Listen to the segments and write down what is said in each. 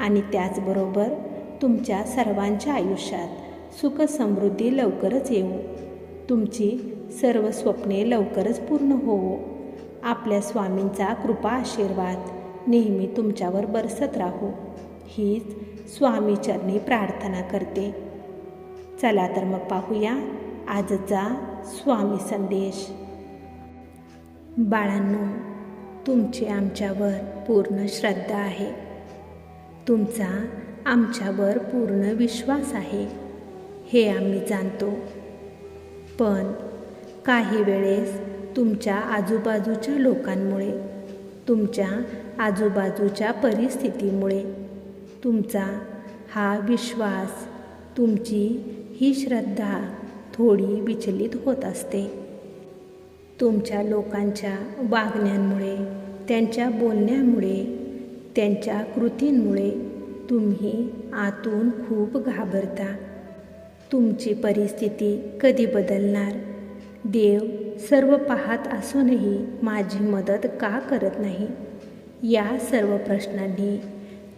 आणि त्याचबरोबर तुमच्या सर्वांच्या आयुष्यात सुख समृद्धी लवकरच येऊ. तुमची सर्व स्वप्ने लवकरच पूर्ण होवो. आपल्या स्वामींचा कृपा आशीर्वाद नेहमी तुमच्यावर बरसत राहो. हीच स्वामीचरणी प्रार्थना करते. चला तर मग पाहूया आजचा स्वामी संदेश. बाळांनो तुमची आमच्यावर पूर्ण श्रद्धा आहे. तुमचा आमच्यावर पूर्ण विश्वास आहे हे आम्ही जाणतो. पण काही वेळेस तुमच्या आजूबाजूच्या लोकांमुळे तुमच्या आजूबाजूच्या परिस्थितीमुळे तुमचा हा विश्वास तुमची ही श्रद्धा थोडी विचलित होत असते. तुमच्या लोकांच्या वागण्यांमुळे त्यांच्या बोलण्यामुळे त्यांच्या कृतींमुळे तुम्ही आतून खूप घाबरता. तुमची परिस्थिती कधी बदलणार? देव सर्व पाहत असूनही माझी मदत का करत नाही? या सर्व प्रश्नांनी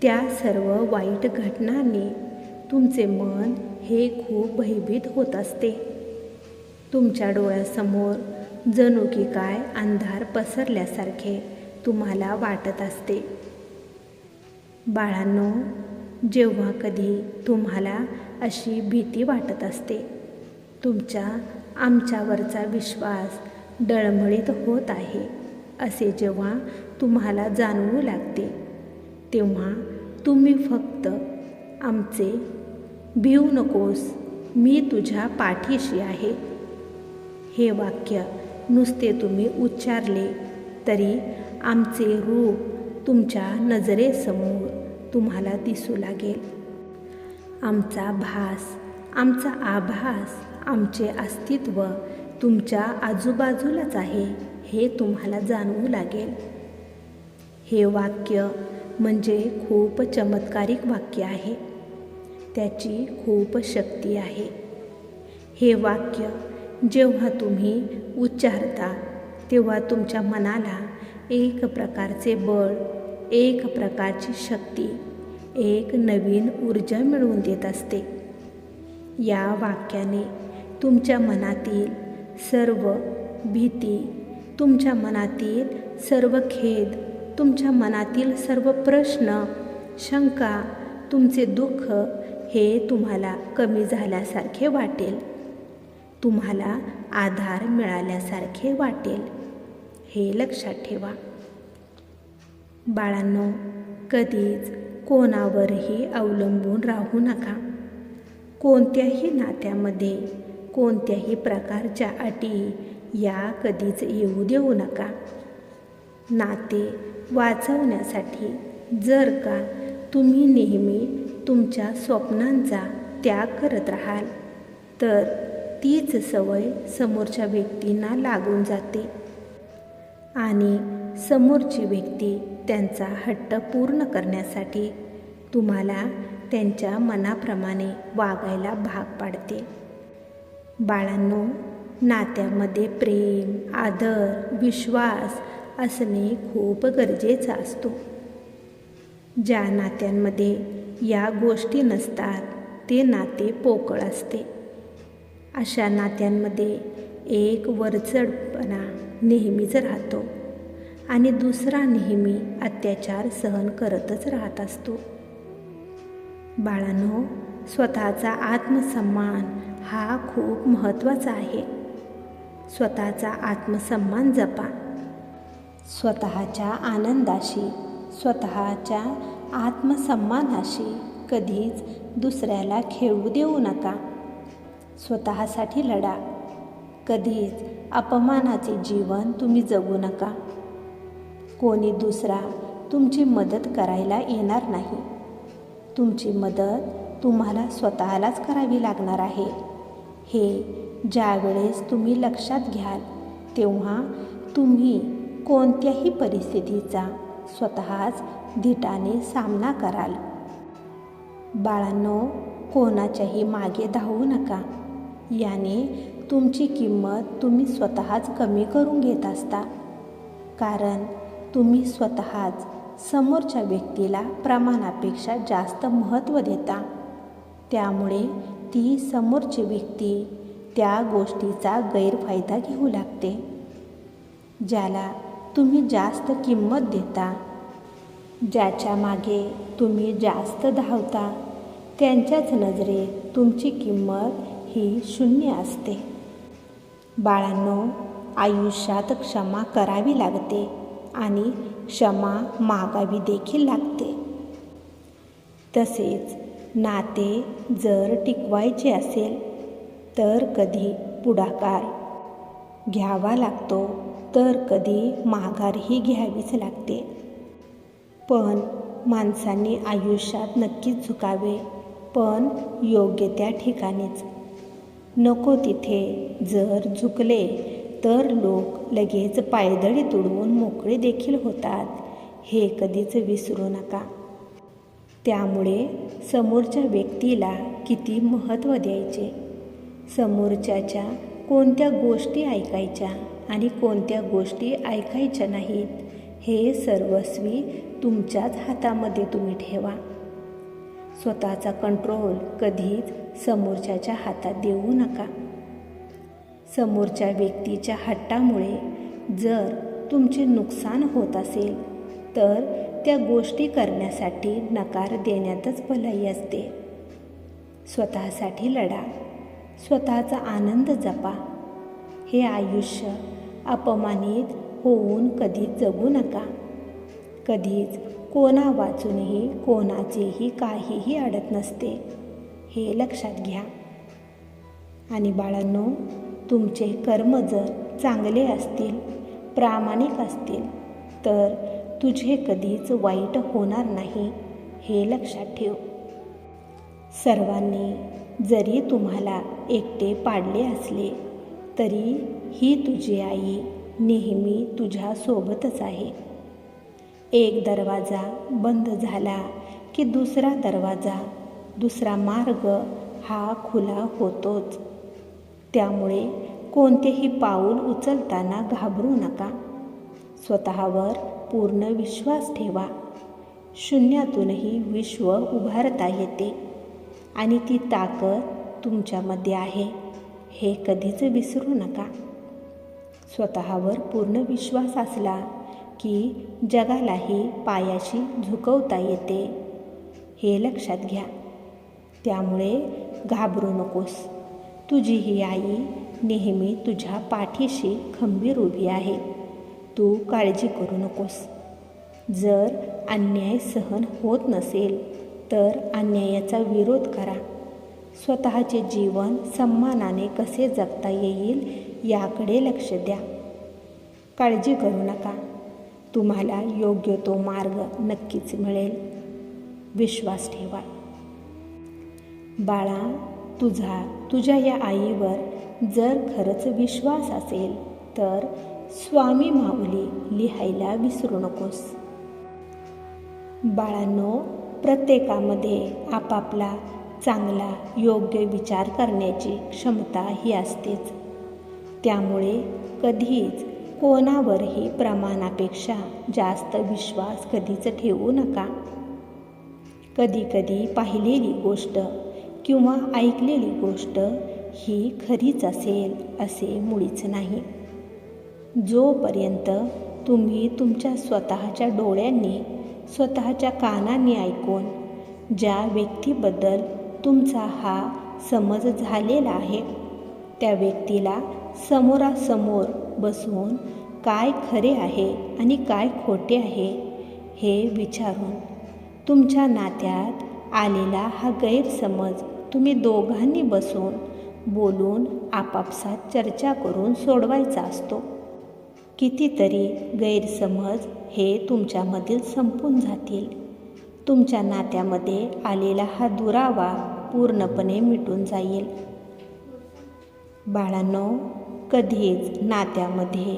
त्या सर्व वाईट घटनांनी तुमचे मन हे खूप भयभीत होत असते. तुमच्या डोळ्यासमोर जणू की काय अंधार पसरल्यासारखे तुम्हाला वाटत असते. बाळांनो जेव्हा कधी तुम्हाला अशी भीती वाटत असते तुमच्या आमच्यावरचा विश्वास डळमळीत होत आहे असे जेव्हा तुम्हाला जाणवू लागते तेव्हा तुम्ही फक्त आमचे भिऊ नकोस मी तुझ्या पाठीशी आहे. हे वाक्य नुसते तुम्ही उच्चारले तरी आमचे रूप तुमच्या नजरेसमोर तुम्हाला दिसू लागेल. आमचा भास आमचा आभास आमचे अस्तित्व तुमच्या आजूबाजूलाच आहे हे तुम्हाला जाणवू लागेल. हे वाक्य म्हणजे खूप चमत्कारिक वाक्य आहे. त्याची खूप शक्ती आहे. हे वाक्य जेव्हा तुम्ही उच्चारता तेव्हा तुमच्या मनाला एक प्रकारचे बळ एक प्रकारची शक्ती एक नवीन ऊर्जा मिळवून देत असते. या वाक्याने तुमच्या मनातील सर्व भीती तुमच्या मनातील सर्व खेद तुमच्या मनातील सर्व प्रश्न शंका तुमचे दुःख हे तुम्हाला कमी झाल्यासारखे वाटेल. तुम्हाला आधार मिळाल्यासारखे वाटेल. हे लक्षात ठेवा. बाळांनो कधीच कोणावरही अवलंबून राहू नका. कोणत्याही नात्यामध्ये कोणत्याही प्रकारच्या अटी या कधीच येऊ देऊ नका. नाते वाचवण्यासाठी जर का तुम्ही नेहमी तुमच्या स्वप्नांचा त्याग करत राहाल तर तीच सवय समोरच्या व्यक्तींना लागून जाते. आणि समोरची व्यक्ती त्यांचा हट्ट पूर्ण करण्यासाठी तुम्हाला त्यांच्या मनाप्रमाणे वागायला भाग पाडते. बाळांनो नात्यामध्ये प्रेम आदर विश्वास असणे खूप गरजेचा असतो. ज्या नात्यांमध्ये या गोष्टी नसतात ते नाते पोकळ असते. अशा नात्यांमध्ये एक वरचढपणा नेहमीच राहतो. आणि दुसरा नेहमी अत्याचार सहन करतच राहत असतो. बाळांनो स्वतःचा आत्मसन्मान हा खूप महत्त्वाचा आहे. स्वतःचा आत्मसन्मान जपा. स्वतःच्या आनंदाशी स्वतःच्या आत्मसन्मानाशी कधीच दुसऱ्याला खेळू देऊ नका. स्वतःसाठी लढा. कधीच अपमानाचे जीवन तुम्ही जगू नका. कोणी दुसरा तुमची मदत करायला येणार नाही. तुमची मदत तुम्हाला स्वतःलाच करावी लागणार आहे. हे ज्यावेळेस तुम्ही लक्षात घ्याल तेव्हा तुम्ही कोणत्याही परिस्थितीचा स्वतःच धीटाने सामना कराल. बाळांनो कोणाच्याही मागे धावू नका. याने तुमची किंमत तुम्ही स्वतःच कमी करून घेत असता. कारण तुम्ही स्वतःच समोरच्या व्यक्तीला प्रमाणापेक्षा जास्त महत्त्व देता. त्यामुळे ती समोरची व्यक्ती त्या गोष्टीचा गैरफायदा घेऊ लागते. ज्याला तुम्ही जास्त किंमत देता ज्याच्या मागे तुम्ही जास्त धावता त्यांच्याच नजरेत तुमची किंमत ही शून्य असते. बाळांनो आयुष्यात क्षमा करावी लागते. आणि क्षमा मागावी देखील लागते. तसेच नाते जर टिकवायचे असेल तर कधी पुढाकार घ्यावा लागतो तर कधी माघारही घ्यावीच लागते. पण माणसांनी आयुष्यात नक्कीच झुकावे पण योग्य त्या ठिकाणीच. नको तिथे जर झुकले तर लोक लगेच पायदळी तुडवून मोकळे देखील होतात. हे कधीच विसरू नका. त्यामुळे समोरच्या व्यक्तीला किती महत्त्व द्यायचे? समोरच्याच्या कोणत्या गोष्टी ऐकायच्या आणि कोणत्या गोष्टी ऐकायच्या नाहीत हे सर्वस्वी तुमच्याच हातामध्ये तुम्ही ठेवा. स्वतःचा कंट्रोल कधीच समोरच्याच्या हातात देऊ नका. समोरच्या व्यक्तीच्या हट्टामुळे जर तुमचे नुकसान होत असेल तर त्या गोष्टी करण्यासाठी नकार देण्यातच भलाई असते. स्वतःसाठी लढा स्वतःचा आनंद जपा. हे आयुष्य अपमानित होऊन कधीच जगू नका. कधीच कोणा वाचूनही कोणाचेही काहीही अडत नसते. हे लक्षात घ्या. आणि बाळांनो तुमचे कर्म जर चांगले असतील प्रामाणिक असतील तर तुझे कधीच वाईट होणार नाही हे लक्षात ठेव. सर्वांनी जरी तुम्हाला एकटे पाडले असले तरी ही तुझी आई नेहमी तुझ्यासोबतच आहे. एक दरवाजा बंद झाला की दुसरा दरवाजा दुसरा मार्ग हा खुला होतोच. त्यामुळे कोणतेही पाऊल उचलताना घाबरू नका. स्वतःवर पूर्ण विश्वास ठेवा. शून्यातूनही विश्व उभारता येते आणि ती ताकद तुमच्यामध्ये आहे हे कधीच विसरू नका. स्वतःवर पूर्ण विश्वास असला की जगालाही पायाशी झुकवता येते हे लक्षात घ्या. त्यामुळे घाबरू नकोस. तुझी ही आई नेहमी तुझ्या पाठीशी खंबीर उभी आहे. तू काळजी करू नकोस. जर अन्याय सहन होत नसेल तर अन्यायाचा विरोध करा. स्वतःचे जीवन सन्मानाने कसे जगता येईल याकडे लक्ष द्या. काळजी करू नका. तुम्हाला योग्य तो मार्ग नक्कीच मिळेल. विश्वास ठेवा. बाळा तुझा तुझ्या या आईवर जर खरंच विश्वास असेल तर स्वामी माऊली लिहायला विसरू नकोस. बाळांनो प्रत्येकामध्ये आपापला चांगला योग्य विचार करण्याची क्षमता ही असतेच. त्यामुळे कधीच कोणावरही प्रमाणापेक्षा जास्त विश्वास कधीच ठेवू नका. कधीकधी पाहिलेली गोष्ट किंवा ऐकलेली गोष्ट ही खरीच असेल असे मुळीच नाही. जोपर्यंत तुम्ही तुमच्या स्वतःच्या डोळ्यांनी स्वतःच्या कानांनी ऐकून ज्या व्यक्तीबद्दल तुमचा हा समज झालेला आहे त्या व्यक्तीला समोरासमोर बसून काय खरे आहे आणि काय खोटे आहे हे विचारून तुमच्या नात्यात आलेला हा गैरसमज तुम्ही दोघांनी बसून बोलून आपापसात चर्चा करून सोडवायचा असतो. कितीतरी गैरसमज हे तुमच्यामधील संपून जातील. तुमच्या नात्यामध्ये आलेला हा दुरावा पूर्णपणे मिटून जाईल. बाळांनो कधीच नात्यामध्ये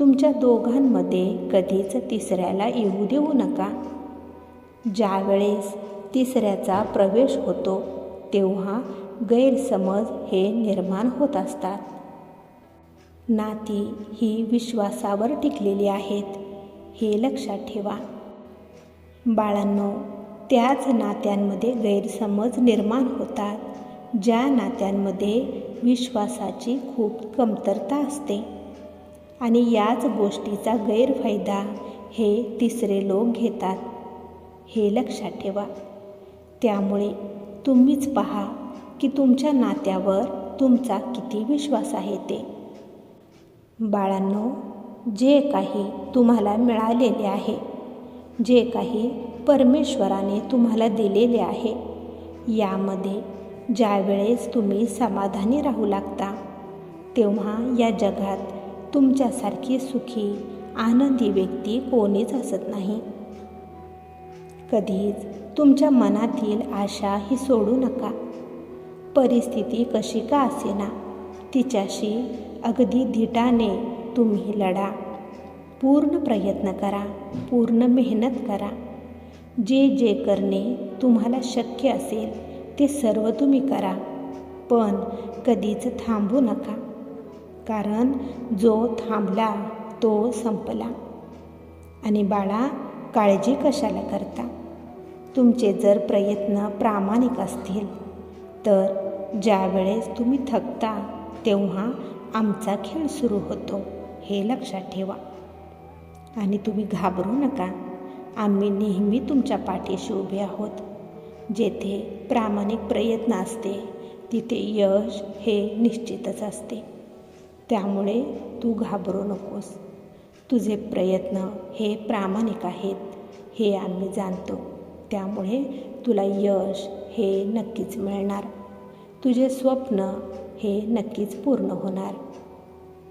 तुमच्या दोघांमध्ये कधीच तिसऱ्याला येऊ देऊ नका. ज्यावेळेस तिसऱ्याचा प्रवेश होतो तेव्हा गैरसमज हे निर्माण होत असतात. नाती ही विश्वासावर टिकलेली आहेत हे लक्षात ठेवा. बाळांनो त्याच नात्यांमध्ये गैरसमज निर्माण होतात ज्या नात्यांमध्ये विश्वासाची खूप कमतरता असते. आणि याच गोष्टीचा गैरफायदा हे तिसरे लोक घेतात हे लक्षात ठेवा. त्यामुळे तुम्हीच पहा की तुमच्या नात्यावर तुमचा किती विश्वास आहे ते. बाळांनो जे काही तुम्हाला मिळालेले आहे जे काही परमेश्वराने तुम्हाला दिलेले आहे यामध्ये ज्यावेळेस तुम्ही समाधानी राहू लागता तेव्हा या जगात तुमच्यासारखी सुखी आनंदी व्यक्ती कोणीच असत नाही. कधीच तुमच्या मनातील आशा ही सोडू नका. परिस्थिती कशी का असेना? तिच्याशी अगदी धिटाने तुम्ही लढा. पूर्ण प्रयत्न करा पूर्ण मेहनत करा. जे जे करणे तुम्हाला शक्य असेल ते सर्व तुम्ही करा. पण कधीच थांबू नका कारण जो थांबला तो संपला. आणि बाळा काळजी कशाला करता? तुमचे जर प्रयत्न प्रामाणिक असतील तर ज्यावेळेस तुम्ही थकता तेव्हा आमचा खेळ सुरू होतो. हे लक्षात ठेवा. आणि तुम्ही घाबरू नका. आम्ही नेहमी तुमच्या पाठीशी उभे आहोत. जेथे प्रामाणिक प्रयत्न असते तिथे यश हे निश्चितच असते. त्यामुळे तू घाबरू नकोस. तुझे प्रयत्न हे प्रामाणिक आहेत हे आम्ही जाणतो. त्यामुळे तुला यश हे नक्कीच मिळणार. तुझे स्वप्न हे नक्कीच पूर्ण होणार.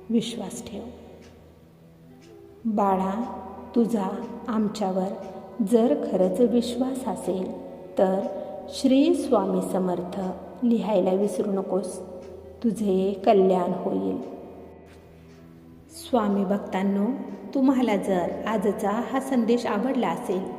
विश्वास ठेव. बाळा तुझा आमच्यावर जर खरंच विश्वास असेल तर श्री स्वामी समर्थ लिहायला विसरू नकोस. तुझे कल्याण होईल. स्वामी भक्तांनो तुम्हाला जर आजचा हा संदेश आवडला असेल